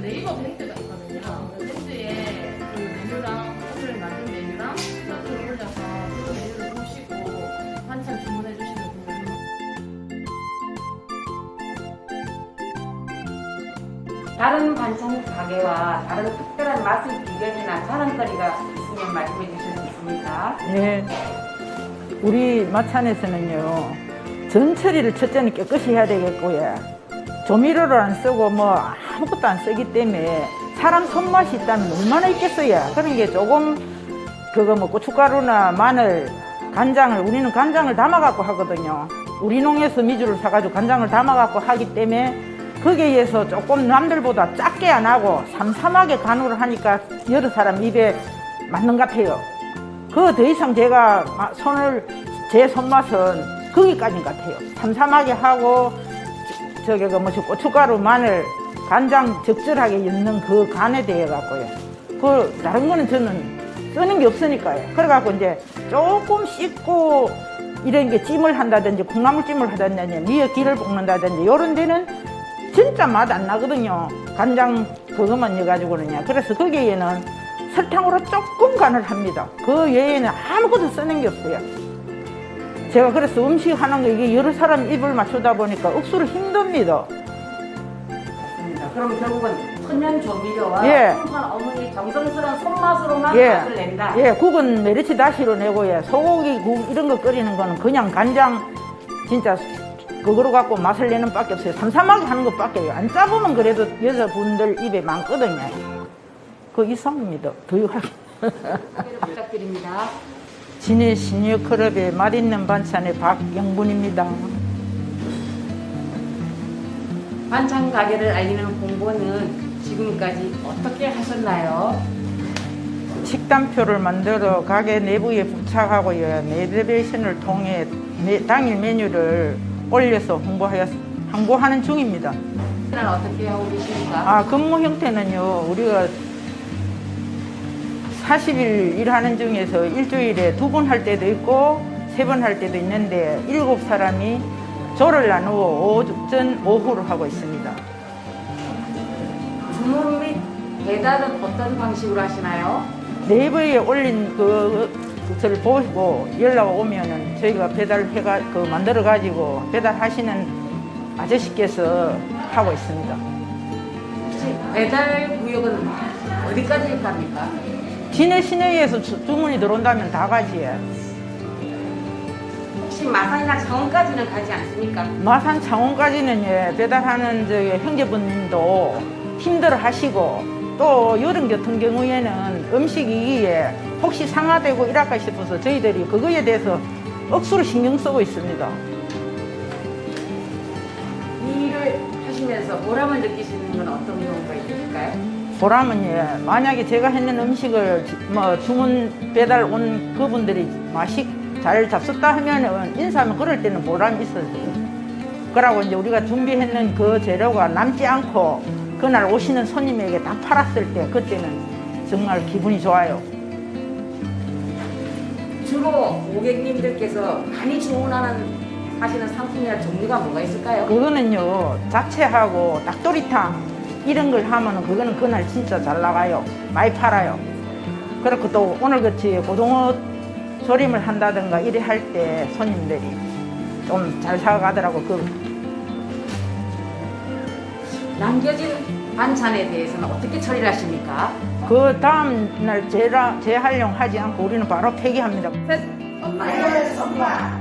그러니까 네이버 밴드가 있거든요. 그 밴드에 그 메뉴랑 오늘 만든 메뉴랑 맛을 올려서 그 메뉴를 보시고 한참 주문해 주시면 됩니다. 다른 반찬 가게와 다른 특별한 맛의 비결이나 자랑거리가 있으면 말씀해 주실 수 있습니까? 네. 우리 마찬에서는요 전처리를 첫째는 깨끗이 해야 되겠고요 조미료를 안 쓰고 뭐 아무것도 안 쓰기 때문에 사람 손맛이 있다면 얼마나 있겠어요. 그런 게 조금 그거 뭐 고춧가루나 마늘, 간장을 우리는 간장을 담아갖고 하거든요. 우리 농에서 미주를 사가지고 간장을 담아갖고 하기 때문에 거기에 의해서 조금 남들보다 작게 안 하고 삼삼하게 간으로 하니까 여러 사람 입에 맞는 것 같아요. 그 더 이상 제가 마- 손을 제 손맛은 거기까지인 것 같아요. 삼삼하게 하고 저- 저기 그 뭐지 고춧가루, 마늘, 간장 적절하게 넣는 그 간에 대해 갖고요. 그 다른 거는 저는 쓰는 게 없으니까요. 그래갖고 이제 조금 씻고 이런 게 찜을 한다든지 콩나물 찜을 하다든지 미역 기를 볶는다든지 이런 데는 진짜 맛 안 나거든요. 간장 그것만 넣어가지고는요. 그래서 거기에는 설탕으로 조금 간을 합니다. 그 외에는 아무것도 쓰는 게 없어요. 제가 그래서 음식 하는 거 이게 여러 사람 입을 맞추다 보니까 억수로 힘듭니다. 그럼 결국은 천연 조미료와 예. 어머니 정성스러운 손맛으로만 예. 맛을 낸다. 예, 국은 메리치 다시로 내고요. 소고기 국 이런 거 끓이는 거는 그냥 간장 진짜 그거로 갖고 맛을 내는 밖에 없어요. 삼삼하게 하는 것밖에요. 안 짜보면 그래도 여자분들 입에 많거든요. 그 이상입니다. 더하게. 소개를 부탁드립니다. 진해 시니어 클럽의 맛있는 반찬의 박영분입니다. 반찬 가게를 알리는 홍보는 지금까지 어떻게 하셨나요? 식단표를 만들어 가게 내부에 부착하고요. 내비게이션을 통해 매- 당일 메뉴를 올려서 홍보하였, 홍보하는 중입니다. 는 어떻게 하고 계십니까? 아, 근무 형태는요, 우리가 40일 일하는 중에서 일주일에 두 번 할 때도 있고, 세 번 할 때도 있는데, 일곱 사람이 조를 나누어 오전, 오후로 하고 있습니다. 주문 및 배달은 어떤 방식으로 하시나요? 네이버에 올린 그, 것을 보고 연락 오면은 저희가 배달해가, 그 만들어 가지고 배달하시는 아저씨께서 하고 있습니다. 혹시 배달 구역은 어디까지 갑니까? 진해 시내에서 주, 주문이 들어온다면 다 가지요. 혹시 마산이나 창원까지는 가지 않습니까? 마산 창원까지는 예, 배달하는 저기 형제분도 힘들어 하시고 또 여름 같은 경우에는 음식이 예, 혹시 상하되고 이럴까 싶어서 저희들이 그거에 대해서 억수로 신경 쓰고 있습니다. 이 일을 하시면서 보람을 느끼시는 건 어떤 경우가 있을까요? 보람은 예, 만약에 제가 했는 음식을 지- 뭐 주문 배달 온 그분들이 맛이 잘 잡섰다 하면은 인사하면 그럴 때는 보람이 있어요. 그러고 이제 우리가 준비했는 그 재료가 남지 않고 그날 오시는 손님에게 다 팔았을 때 그때는 정말 기분이 좋아요. 주로 고객님들께서 많이 주문하는 하시는 상품이나 종류가 뭐가 있을까요? 그거는요 자체하고 닭도리탕 이런 걸 하면은 그거는 그날 진짜 잘 나가요. 많이 팔아요. 그렇고 또 오늘같이 고등어 조림을 한다든가 이래 할 때 손님들이 좀 잘 사가더라고. 그 남겨진 반찬에 대해서는 어떻게 처리를 하십니까? 그 다음 날 재라, 재활용하지 않고 우리는 바로 폐기합니다. 셋. 엄마의 손맛